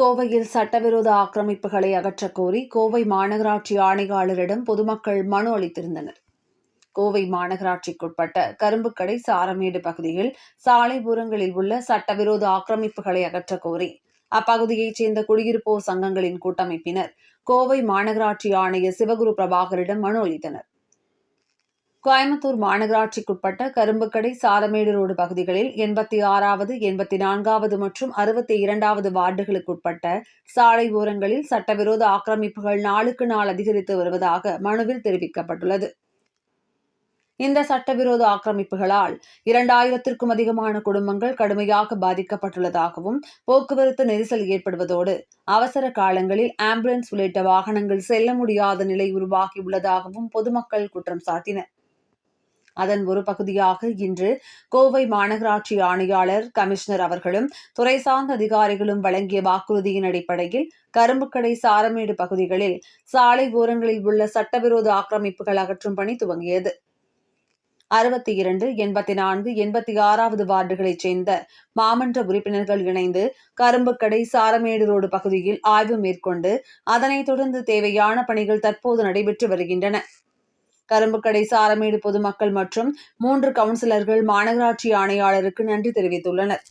கோவையில் சட்டவிரோத ஆக்கிரமிப்புகளை அகற்றக் கோரி கோவை மாநகராட்சி ஆணையாளரிடம் பொதுமக்கள் மனு அளித்திருந்தனர். கோவை மாநகராட்சிக்குட்பட்ட கரும்புக்கடை சாரமேடு பகுதியில் சாலைபுறங்களில் உள்ள சட்டவிரோத ஆக்கிரமிப்புகளை அகற்றக் கோரி அப்பகுதியைச் சேர்ந்த குடியிருப்போர் சங்கங்களின் கூட்டமைப்பினர் கோவை மாநகராட்சி ஆணையர் சிவகுரு பிரபாகரிடம் மனு அளித்தனர். கோயம்புத்தூர் மாநகராட்சிக்குட்பட்ட கரும்புக்கடை சாரமேடு ரோடு பகுதிகளில் எண்பத்தி ஆறாவது எண்பத்தி நான்காவது மற்றும் அறுபத்தி இரண்டாவது வார்டுகளுக்குட்பட்ட சாலை ஓரங்களில் சட்டவிரோத ஆக்கிரமிப்புகள் நாளுக்கு நாள் அதிகரித்து வருவதாக மனுவில் தெரிவிக்கப்பட்டுள்ளது. இந்த சட்டவிரோத ஆக்கிரமிப்புகளால் இரண்டாயிரத்திற்கும் அதிகமான குடும்பங்கள் கடுமையாக பாதிக்கப்பட்டுள்ளதாகவும் போக்குவரத்து நெரிசல் ஏற்படுவதோடு அவசர காலங்களில் ஆம்புலன்ஸ் உள்ளிட்ட வாகனங்கள் செல்ல முடியாத நிலை உருவாகியுள்ளதாகவும் பொதுமக்கள் குற்றம் சாட்டினர். அதன் ஒரு பகுதியாக இன்று கோவை மாநகராட்சி ஆணையாளர் கமிஷனர் அவர்களும் துறை சார்ந்த அதிகாரிகளும் வழங்கிய வாக்குறுதியின் அடிப்படையில் கரும்புக்கடை சாரமேடு பகுதிகளில் சாலை ஓரங்களில் உள்ள சட்டவிரோத ஆக்கிரமிப்புகள் அகற்றும் பணி துவங்கியது. அறுபத்தி இரண்டு எண்பத்தி நான்கு எண்பத்தி ஆறாவது வார்டுகளைச் சேர்ந்த மாமன்ற உறுப்பினர்கள் இணைந்து கரும்புக்கடை சாரமேடு ரோடு பகுதியில் ஆய்வு மேற்கொண்டு அதனைத் தொடர்ந்து தேவையான பணிகள் தற்போது நடைபெற்று வருகின்றன. கரும்புக்கடை சாரமேடு பொதுமக்கள் மற்றும் மூன்று கவுன்சிலர்கள் மாநகராட்சி ஆணையாளருக்கு நன்றி தெரிவித்துள்ளனர்